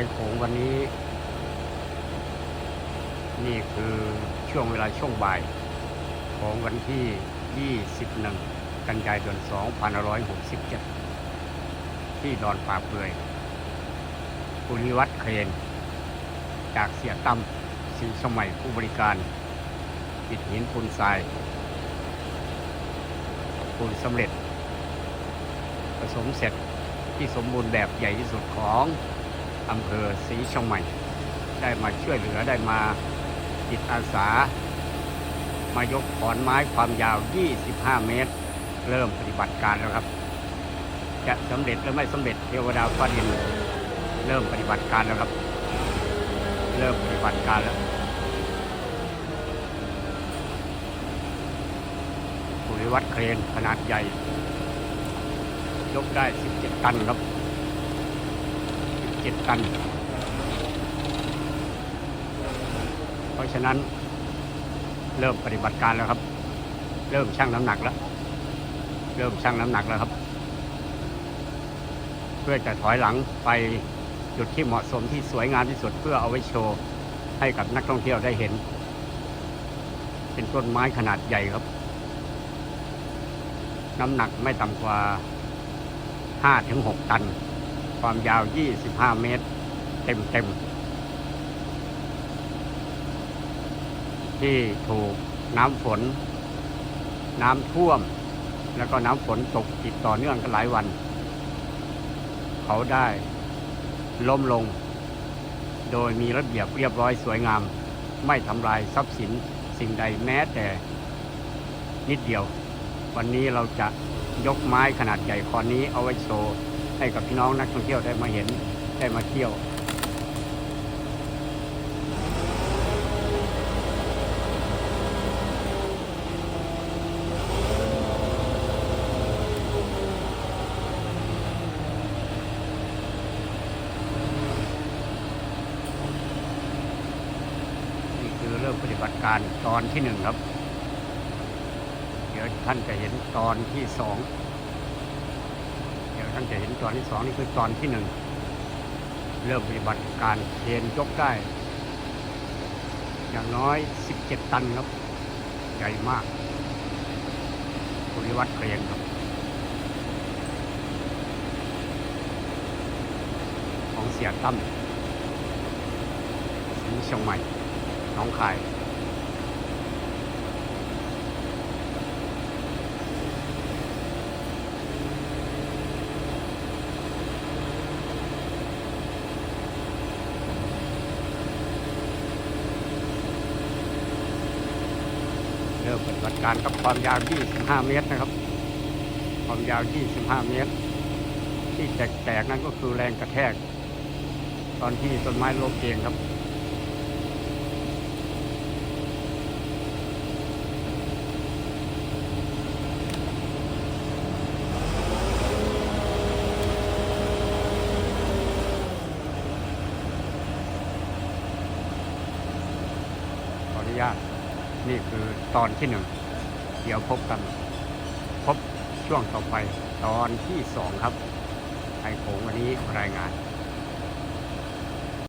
ยโขงวันนี้ นี่คือช่วงเวลาช่วงบ่าย ของวันที่ 21 กันยายน 2567 ที่ดอนป่าเปื่อยปุริวัตรเครน จากเสียตั้มสีสมัยผู้บริการอิฐหินปูนทรายปูนสำเร็จ ผสมเสร็จที่สมบูรณ์แบบใหญ่ที่สุดของ อำเภอศรีเชียงใหม่ ได้มาช่วยเหลือได้มาจิตอาสา มายกขอนไม้ความยาว 25 เมตร เริ่มปฏิบัติการแล้วครับ จะสำเร็จหรือไม่สำเร็จเทวดาฟ้าดินเริ่มปฏิบัติการแล้วครับ เริ่มปฏิบัติการแล้วปุริวัตรเครนขนาดใหญ่ ยกได้ 17 ตันครับ 17ตัน เพราะฉะนั้นเริ่มปฏิบัติการแล้วครับ เริ่มชั่งน้ำหนักแล้ว เริ่มชั่งน้ำหนักแล้วครับ เพื่อจะถอยหลังไปจุดที่เหมาะสมที่สวยงามที่สุดเพื่อเอาไว้โชว์ให้กับนักท่องเที่ยวได้เห็น เป็นต้นไม้ขนาดใหญ่ครับ น้ำหนักไม่ต่ำกว่า5-6ตัน ความยาว 25 เมตร เต็มเต็มๆที่ถูกน้ำฝน น้ำท่วม แล้วก็น้ำฝนตกติดต่อเนื่องกันหลายวัน เขาได้ล้มลง โดยมีระเบียบเรียบร้อยสวยงาม ไม่ทำลายทรัพย์สินสิ่งใดแม้แต่นิดเดียว วันนี้เราจะยกไม้ขนาดใหญ่คอนนี้เอาไว้โชว์ ให้กับพี่น้องนักท่องเที่ยวได้มาเห็นได้มาเที่ยวนี่คือเริ่มปฏิบัติการตอนที่หนึ่งครับ เดี๋ยวท่านจะเห็นตอนที่สองานจะเห็นตอนที่สองนี่คือตอนที่หนึ่งเริ่มปฏิบัติการเคนยกได้ อย่างน้อย 17 ตันครับ ใหญ่มากบริวัตรเครนครับของเสียตั้มสีเชียงใหม่น้องคาย ริ่มปฏิบัติการกับความยาว 25 เมตรนะครับ ความยาว 25 เมตร ที่แตกๆนั่นก็คือแรงกระแทก ตอนที่ต้นไม้ล้มเองครับขออนุญาต นี่คือตอนที่หนึ่ง เดี๋ยวพบกัน พบช่วงต่อไปตอนที่สองครับไอโขงวันนี้รายงาน